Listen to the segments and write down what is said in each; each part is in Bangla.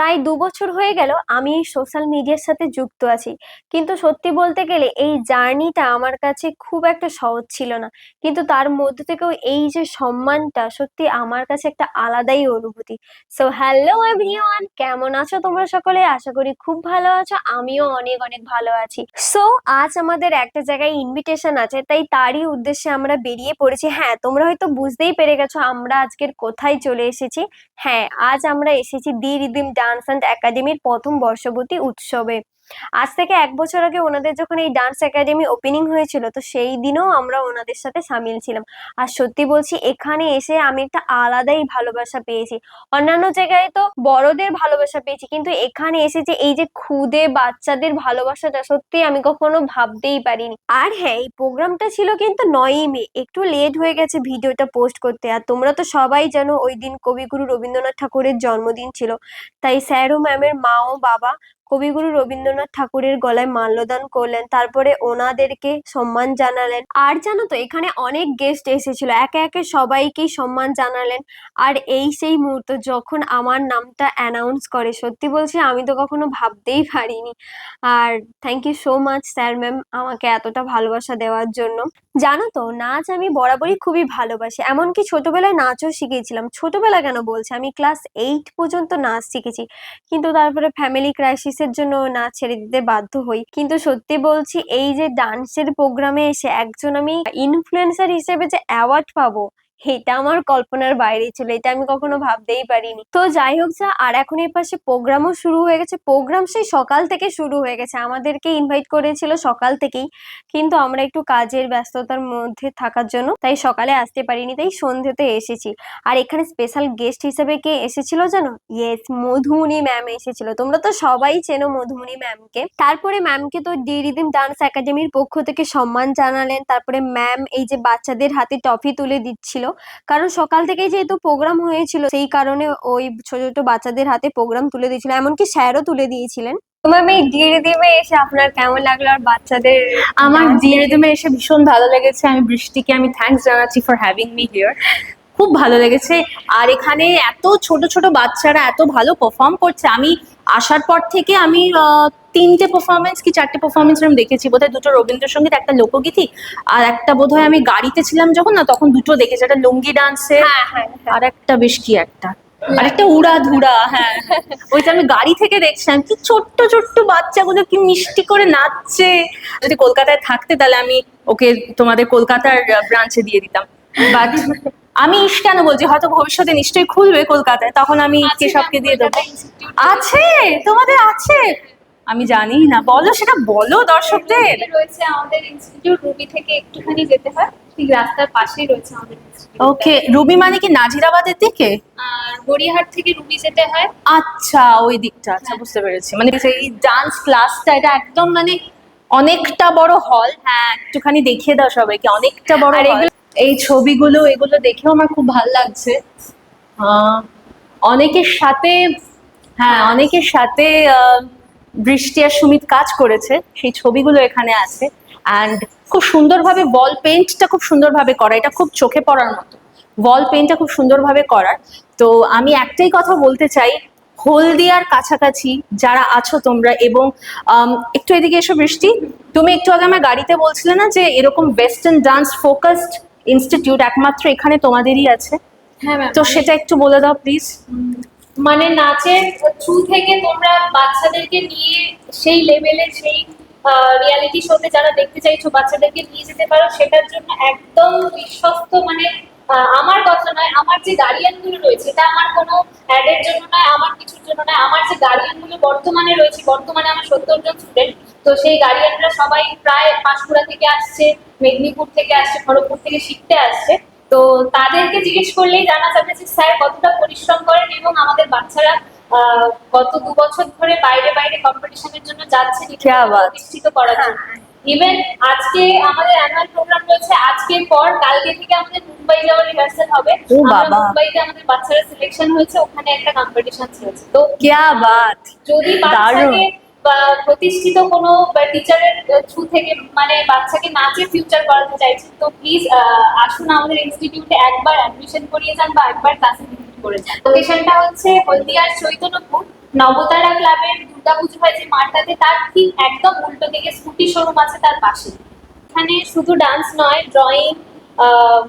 প্রায় দু বছর হয়ে গেল আমি সোশ্যাল মিডিয়ার সাথে যুক্ত আছি। কিন্তু সত্যি বলতে গেলে এই জার্নিটা আমার কাছে খুব একটা সহজ ছিল না। কিন্তু তার মধ্যে থেকেও এই যে সম্মানটা সত্যি আমার কাছে একটা আলাদাই অনুভূতি। সো হ্যালো এভরিওয়ান কেমন আছো তোমরা সকলে? আশা করি খুব ভালো আছো, আমিও অনেক অনেক ভালো আছি। সো আজ আমাদের একটা জায়গায় ইনভিটেশন আছে, তাই তারই উদ্দেশ্যে আমরা বেরিয়ে পড়েছি। হ্যাঁ তোমরা হয়তো বুঝতেই পেরে গেছো আমরা আজকের কোথায় চলে এসেছি। হ্যাঁ আজ আমরা এসেছি দি রিদিম ডান্স অ্যান্ড একাডেমির প্রথম বর্ষবতী উৎসবে। আজ থেকে এক বছর আগে ওনাদের যখন এই ডান্স একাডেমি ওপেনিং হয়েছিল, তো সেই দিনও আমরা ওনাদের সাথে সামিল ছিলাম। আর সত্যি বলছি, এখানে এসে আমি একটা আলাদাই ভালোবাসা পেয়েছি। অন্যান্য জায়গায় তো বড়দের ভালোবাসা পেয়েছি, কিন্তু এখানে এসে যে এই যে খুদে বাচ্চাদের ভালোবাসাটা, সত্যি আমি কখনো ভাবতেই পারিনি। আর হ্যাঁ এই প্রোগ্রামটা ছিল কিন্তু নয়ই মে, একটু লেট হয়ে গেছে ভিডিওটা পোস্ট করতে। আর তোমরা তো সবাই জানো, ওই দিন কবিগুরু রবীন্দ্রনাথ ঠাকুরের জন্মদিন ছিল। তাই স্যার ও ম্যামের মা ও বাবা কবিগুরু রবীন্দ্রনাথ ঠাকুরের গলায় মাল্যদান করলেন, তারপরে ওনাদেরকে সম্মান জানালেন। আর জানো তো, এখানে অনেক গেস্ট এসেছিল, একে একে সবাইকেই সম্মান জানালেন। আর এই সেই মুহূর্ত যখন আমার নামটা অ্যানাউন্স করে, সত্যি বলছি, আমি তো কখনো ভাবতেই পারিনি। আর thank you so much sir ma'am আমাকে এতটা ভালোবাসা দেওয়ার জন্য। জানো তো, নাচ আমি বরাবরই খুবই ভালোবাসি, এমনকি ছোটবেলায় নাচও শিখেছিলাম। ছোটবেলা কেন বলছে, আমি ক্লাস এইট পর্যন্ত নাচ শিখেছি। কিন্তু তারপরে ফ্যামিলি ক্রাইসিসের জন্য না ছেড়ে দিতে বাধ্য হই। কিন্তু সত্যি বলছি, এই যে ডান্সের প্রোগ্রামে এসে একজন আমি ইনফ্লুয়েন্সার হিসেবে যে অ্যাওয়ার্ড পাবো এটা আমার কল্পনার বাইরে ছিল, এটা আমি কখনো ভাবতেই পারিনি। তো যাই হোক যা, আর এখন এর পাশে প্রোগ্রামও শুরু হয়ে গেছে। প্রোগ্রাম সেই সকাল থেকে শুরু হয়ে গেছে। আমাদেরকে ইনভাইট করেছিল সকাল থেকেই। কিন্তু আমরা একটু কাজের ব্যস্ততার মধ্যে থাকার জন্য, তাই সকালে আসতে পারিনি, তাই সন্ধ্যেতে এসেছি। আর এখানে স্পেশাল গেস্ট হিসেবে কে এসেছিল জানো? ইয়েস মধুমণি ম্যাম এসেছিল। তোমরা তো সবাই চেনো মধুমণি ম্যামকে তারপরে ম্যামকে তো ডি রিদিম ডান্স একাডেমির পক্ষ থেকে সম্মান জানালেন। তারপরে ম্যাম এই যে বাচ্চাদের হাতে টফি তুলে দিচ্ছিল। কারণ সকাল থেকে যেহেতু প্রোগ্রাম হয়েছিল সেই কারণে ওই ছোট ছোট বাচ্চাদের হাতে প্রোগ্রাম তুলে দিয়েছিল। এমনকি স্যারও তুলে দিয়েছিলেন। তোমার এই এসে আপনার কেমন লাগল আর বাচ্চাদের আমার dance এসে ভীষণ ভালো লেগেছে। আমি বৃষ্টিকে আমি থ্যাঙ্কস জানাচ্ছি ফর হ্যাভিং মি হিয়ার খুব ভালো লেগেছে। আর এখানে এত ছোট ছোট বাচ্চারা এত ভালো পারফর্ম করছে আমি আসার পর থেকে আমি তিনটে পারফরমেন্স কি চারটে পারফরমেন্স আমি দেখেছি। বোধহয় দুটো রবীন্দ্রসঙ্গীত একটা লোকগীতি আর একটা বোধহয় আমি গাড়িতে ছিলাম যখন না তখন দুটো দেখেছি একটা লুঙ্গি ডান্সে হ্যাঁ হ্যাঁ হ্যাঁ। আর একটা বেশ কি একটা আর একটা উড়া ধুরা হ্যাঁ। ওইটা আমি গাড়ি থেকে দেখছিলাম কি ছোট্ট ছোট্ট বাচ্চাগুলো কি মিষ্টি করে নাচছে। যদি কলকাতায় থাকতে তাহলে আমি ওকে তোমাদের কলকাতার ব্রাঞ্চে দিয়ে দিতাম। বাট আমি ইস কেন বলছি? হয়তো ভবিষ্যতে নিশ্চয়ই খুলবে কলকাতায় তখন আমি কেশবকে দিয়ে দেবো? আছে তোমাদের আছে। আমি জানি না বলো সেটা বলো দর্শকদের। রয়েছে আমাদের ইনস্টিটিউট রুবি থেকে একটুখানি যেতে হয়। ঠিক রাস্তার পাশেই রয়েছে আমাদের ওকে রুবি মানে কি নাজিরাবাদের দিকে? গড়িয়াহাট থেকে রুবি যেতে হয়। আচ্ছা ওই দিকটা আচ্ছা বুঝতে পেরেছি। মানে এই ডান্স ক্লাসটা এটা একদম মানে অনেকটা বড় হল হ্যাঁ একটুখানি দেখিয়ে দাও সবাইকে অনেকটা বড় আর এই ছবিগুলো, এগুলো দেখেও আমার খুব ভালো লাগছে। অনেকের সাথে হ্যাঁ অনেকের সাথে বৃষ্টি আর সুমিত কাজ করেছে, সেই ছবিগুলো এখানে আছে। অ্যান্ড খুব সুন্দরভাবে বল পেন্টটা খুব সুন্দরভাবে করা, এটা খুব চোখে পড়ার মতো। ওয়াল পেন্টটা খুব সুন্দরভাবে করার। তো আমি একটাই কথা বলতে চাই, হলদিয়ার কাছাকাছি যারা আছো তোমরা এবং একটু এদিকে এসো বৃষ্টি। তুমি একটু আগে আমার গাড়িতে বলছিলে না যে এরকম ওয়েস্টার্ন ডান্স ফোকাসড ইনস্টিটিউট একমাত্র এখানে তোমাদেরই আছে। হ্যাঁ তো সেটা একটু বলে দাও প্লিজ মানে নাচের থ্রু থেকে তোমরা বাচ্চাদেরকে নিয়ে সেই লেভেলে সেই রিয়ালিটি শোতে যারা দেখতে চাইছো বাচ্চাদেরকে নিয়ে যেতে পারো। সেটার জন্য একদম বিশ্বস্ত মানে আমার কথা নয় আমার যে গার্ডিয়ানগুলো রয়েছে এটা আমার কোনো অ্যাডের জন্য নয় আমার কিছুর জন্য নয় আমার যে গার্ডিয়ানগুলো বর্তমানে রয়েছে বর্তমানে আমার সত্তর জন স্টুডেন্ট তো সেই গার্ডিয়ানরা সবাই প্রায় পাঁশকুড়া থেকে আসছে মেদিনীপুর থেকে আসছে খড়গপুর থেকে শিখতে আসছে। তো তাদেরকে জিজ্ঞেস করলেই জানা যাবে যে স্যার কতটা পরিশ্রম করেন এবং আমাদের বাচ্চারা গত দু বছর ধরে বাইরে বাইরে কম্পিটিশনের জন্য যাচ্ছে। প্রতিষ্ঠিত করার জন্য। ইভেন আজকে আমাদের অ্যানুয়াল প্রোগ্রাম রয়েছে আজকের পর কালকে থেকে আমাদের মুম্বাই যাওয়ার রিহার্সাল হবে। মুম্বাইতে আমাদের বাচ্চারা সিলেকশন হয়েছে ওখানে একটা কম্পিটিশন চলছে। তো যদি বাচ্চাকে প্রতিষ্ঠিত কোনো টিচারের থ্রু থেকে মানে বাচ্চাকে নাচে ফিউচার করাতে চাইছেন তো প্লিজ আসুন আমাদের ইনস্টিটিউটে একবার অ্যাডমিশন করিয়ে যান বা একবার ক্লাসে ভিজিট করে যান। লোকেশনটা হচ্ছে হলদিয়ার চৈতন্যপুর, নবতারা ক্লাবের দুর্গাপুজো হয় যে মাঠটাতে, তার ঠিক একদম উল্টো দিকে স্কুটি শোরুম আছে তার পাশে। এখানে শুধু ডান্স নয় ড্রয়িং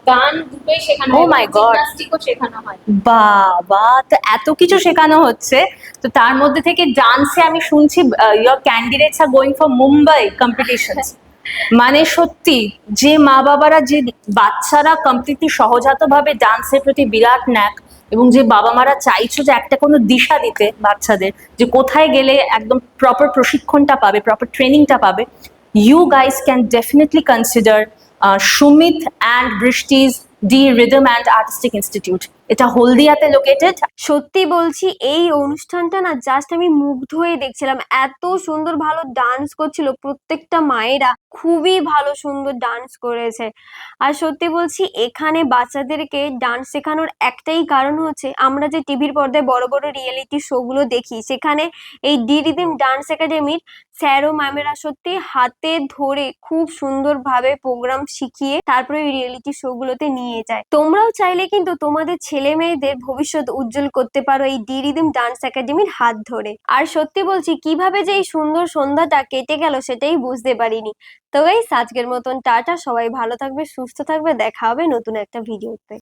গান দুটোই শেখানো my God. জিমনাস্টিকও শেখানো হয়। বাবা তো এত কিছু শেখানো হচ্ছে। তো তার মধ্যে থেকে ডান্সে আমি শুনছি your candidates are going for Mumbai competitions মানে সত্যি যে মা বাবারা যে বাচ্চারা কমপ্লিটলি সহজাতভাবে ডান্সের প্রতি বিরাট ন্যাক এবং যে বাবা মারা চাইছো যে একটা কোনো দিশা দিতে বাচ্চাদের যে কোথায় গেলে একদম প্রপার প্রশিক্ষণটা পাবে প্রপার ট্রেনিংটা পাবে you guys can definitely consider Sumit and Brishti's D rhythm and artistic institute. এটা হলদিয়াতে লোকেটেড সত্যি বলছি, এই অনুষ্ঠানটা না জাস্ট আমি মুগ্ধ হয়ে দেখছিলাম। এত সুন্দর ভালো ডান্স করছিল প্রত্যেকটা মায়েরা। খুবই ভালো সুন্দর ডান্স করেছে। আর সত্যি বলছি, এখানে বাচ্চাদেরকে ডান্স শেখানোর একটাই কারণ হচ্ছে, আমরা যে টিভির পর্দায় বড় বড় রিয়েলিটি শোগুলো দেখি, সেখানে এই ডি রিদিম ডান্স একাডেমির স্যার ও ম্যামেরা সত্যি হাতে ধরে খুব সুন্দরভাবে প্রোগ্রাম শিখিয়ে তারপরে ওই রিয়েলিটি শোগুলোতে নিয়ে যায়। তোমরাও চাইলে কিন্তু তোমাদের ছেলে মেয়েদের ভবিষ্যৎ উজ্জ্বল করতে পারো এই ডি রিদিম ডান্স একাডেমির হাত ধরে। আর সত্যি বলছি, কীভাবে যে এই সুন্দর সন্ধ্যাটা কেটে গেল সেটাই বুঝতে পারিনি। তো এই আজকের মতন টাটা, সবাই ভালো থাকবে, সুস্থ থাকবে, দেখা হবে নতুন একটা ভিডিওতে